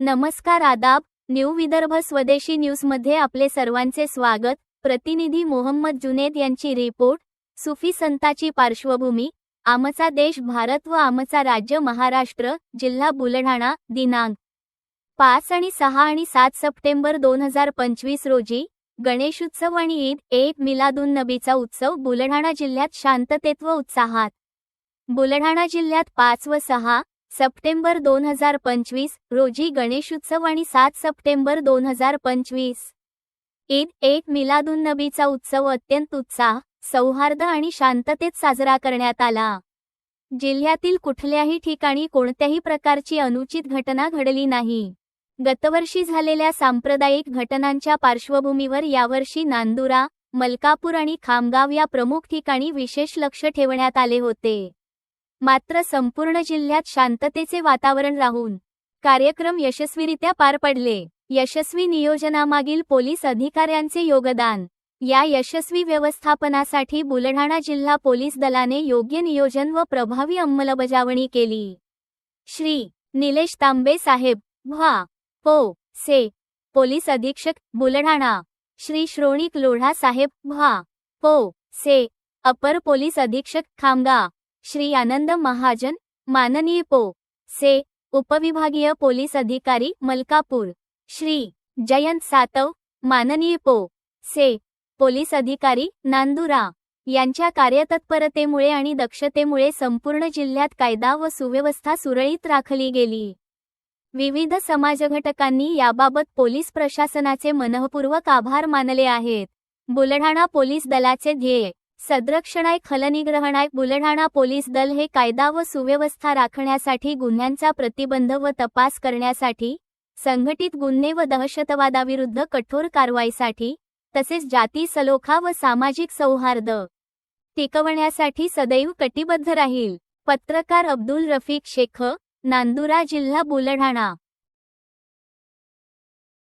नमस्कार आदाब न्यू विदर्भ स्वदेशी न्यूजमध्ये आपले सर्वांचे स्वागत. प्रतिनिधी मोहम्मद जुनेद यांची रिपोर्ट. सुफी संताची पार्श्वभूमी. आमचा देश भारत व आमचा राज्य महाराष्ट्र जिल्हा बुलढाणा दिनांक पाच आणि सहा आणि सात सप्टेंबर दोन हजार पंचवीस रोजी गणेशोत्सव आणि ईद एक मिलादुन नबीचा उत्सव बुलढाणा जिल्ह्यात शांततेत व उत्साहात. बुलढाणा जिल्ह्यात पाच व सहा सप्टेंबर दोन हजार पंचवीस रोजी गणेशोत्सव आणि सात सप्टेंबर दोन हजार पंचवीस. ईद एक मिलादुन नबीचा उत्सव अत्यंत उत्साह सौहार्द आणि शांततेत साजरा करण्यात आला. जिल्ह्यातील कुठल्याही ठिकाणी कोणत्याही प्रकारची अनुचित घटना घडली नाही. गतवर्षी झालेल्या सांप्रदायिक घटनांच्या पार्श्वभूमीवर यावर्षी नांदुरा मलकापूर आणि खामगाव या प्रमुख ठिकाणी विशेष लक्ष ठेवण्यात आले होते. मात्र संपूर्ण जिल्ह्यात शांततेचे वातावरण राहून कार्यक्रम यशस्वीरित्या पार पडले. यशस्वी नियोजनामागील पोलीस अधिकाऱ्यांचे योगदान. या यशस्वी व्यवस्थापनासाठी बुलढाणा जिल्हा पोलीस दलाने योग्य नियोजन व प्रभावी अंमलबजावणी केली. श्री. निलेश तांबे साहेब व्हा. पो से. पोलीस अधीक्षक बुलढाणा. श्री श्रोणिक लोढा साहेब व्हा पो. से. अपर पोलीस अधीक्षक खामगा श्री आनंद महाजन माननीय पो. से. उपविभागीय पोलीस अधिकारी मलकापूर. श्री. जयंत सातव माननीय पो. से. पोलीस अधिकारी नांदुरा. यांच्या कार्यतत्परतेमुळे आणि दक्षतेमुळे संपूर्ण जिल्ह्यात कायदा व सुव्यवस्था सुरळीत राखली गेली. विविध समाजघटकांनी याबाबत पोलीस प्रशासनाचे मनःपूर्वक आभार मानले आहेत. बुलढाणा पोलीस दलाचे ध्येय सदरक्षणाय खलनिग्रहणाय बुलढाणा पोलीस दल हे कायदा व सुव्यवस्था राखण्यासाठी गुन्ह्यांचा प्रतिबंध व तपास करण्यासाठी संघटित गुन्हे व दहशतवादाविरुद्ध कठोर कारवाईसाठी तसेच जाती सलोखा व सामाजिक सौहार्द टिकवण्यासाठी सदैव कटिबद्ध राहील. पत्रकार अब्दुल रफीक शेख नांदुरा जिल्हा बुलढाणा.